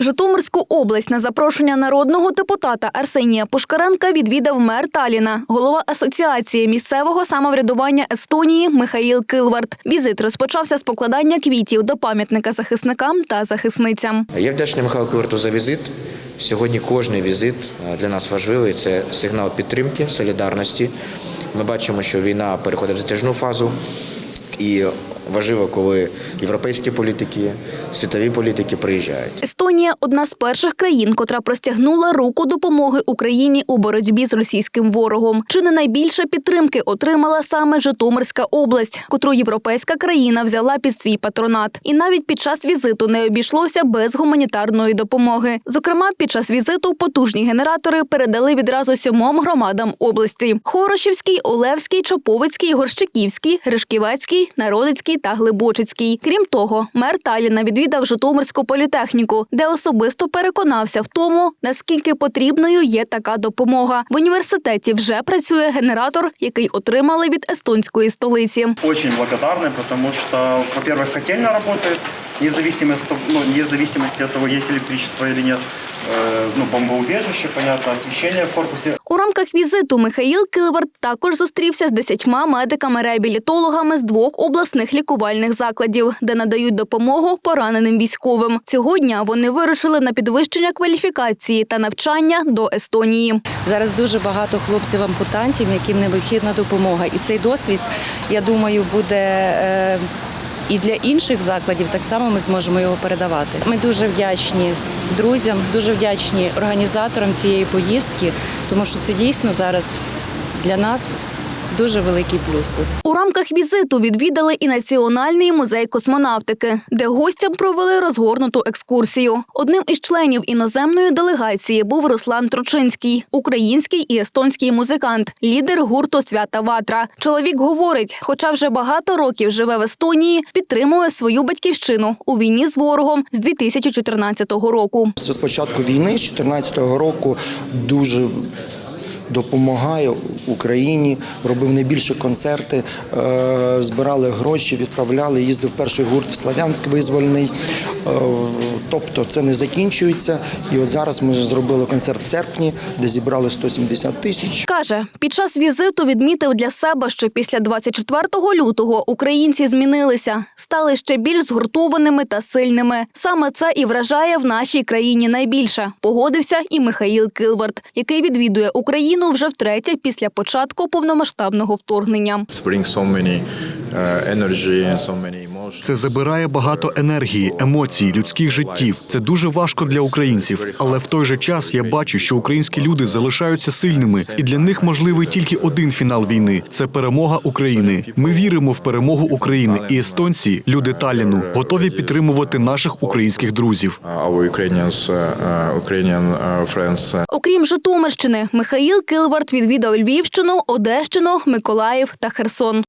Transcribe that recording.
Житомирську область на запрошення народного депутата Арсенія Пушкаренка відвідав мер Таліна, голова асоціації місцевого самоврядування Естонії Михаїл Килвард. Візит розпочався з покладання квітів до пам'ятника захисникам та захисницям. Я вдячний Михайлу Киверту за візит. Сьогодні кожний візит е, для нас важливий. Це сигнал підтримки, солідарності. Ми бачимо, що війна переходить в затяжну фазу. І важливо, коли європейські політики, світові політики приїжджають. Естонія одна з перших країн, котра простягнула руку допомоги Україні у боротьбі з російським ворогом. Чи не найбільше підтримки отримала саме Житомирська область, котру європейська країна взяла під свій патронат. І навіть під час візиту не обійшлося без гуманітарної допомоги. Зокрема, під час візиту потужні генератори передали відразу сьомом громадам області: Хорошівський, Олевський, Чоповицький, Горщиківський, Гришківецький, Народицький та Глибочицький. Крім того, мер Таліна відвідав Житомирську політехніку, де особисто переконався в тому, наскільки потрібною є така допомога. В університеті вже працює генератор, який отримали від естонської столиці. Очень благодарны, потому что, во-первых, котельная работает, независимо, от того- ну, вне зависимости от того, есть электричество или нет. Э, ну, бомбоубежище, понятно, освещение в корпусе. У рамках візиту Михаїл Килвард також зустрівся з десятьма медиками-реабілітологами з двох обласних лікувальних закладів, де надають допомогу пораненим військовим. Цього дня вони вирушили на підвищення кваліфікації та навчання до Естонії. Зараз дуже багато хлопців-ампутантів, яким необхідна допомога. І цей досвід, я думаю, буде. І для інших закладів так само ми зможемо його передавати. Ми дуже вдячні друзям, дуже вдячні організаторам цієї поїздки, тому що це дійсно зараз для нас дуже великий плюс буде. У рамках візиту відвідали і Національний музей космонавтики, де гостям провели розгорнуту екскурсію. Одним із членів іноземної делегації був Руслан Трочинський, український і естонський музикант, лідер гурту Свята Ватра. Чоловік говорить, хоча вже багато років живе в Естонії, підтримує свою батьківщину у війні з ворогом з 2014 року. З початку війни, з 2014 року, дуже допомагає Україні, робив найбільші концерти, е, збирали гроші, відправляли, їздив перший гурт в Славянськ визвольний. Е, Тобто це не закінчується. І от зараз ми зробили концерт в серпні, де зібрали 170 тисяч. Каже, під час візиту відмітив для себе, що після 24 лютого українці змінилися, стали ще більш згуртованими та сильними. Саме це і вражає в нашій країні найбільше. Погодився і Михаїл Килберт, який відвідує Україну вже втретє після початку повномасштабного вторгнення. Це забирає багато енергії, емоцій, людських життів. Це дуже важко для українців. Але в той же час я бачу, що українські люди залишаються сильними, і для них можливий тільки один фінал війни це перемога України. Ми віримо в перемогу України, і естонці, люди Таліну, готові підтримувати наших українських друзів. Окрім Житомирщини, Михаїл Килберт відвідав Львівщину, Одещину, Миколаїв та Херсон.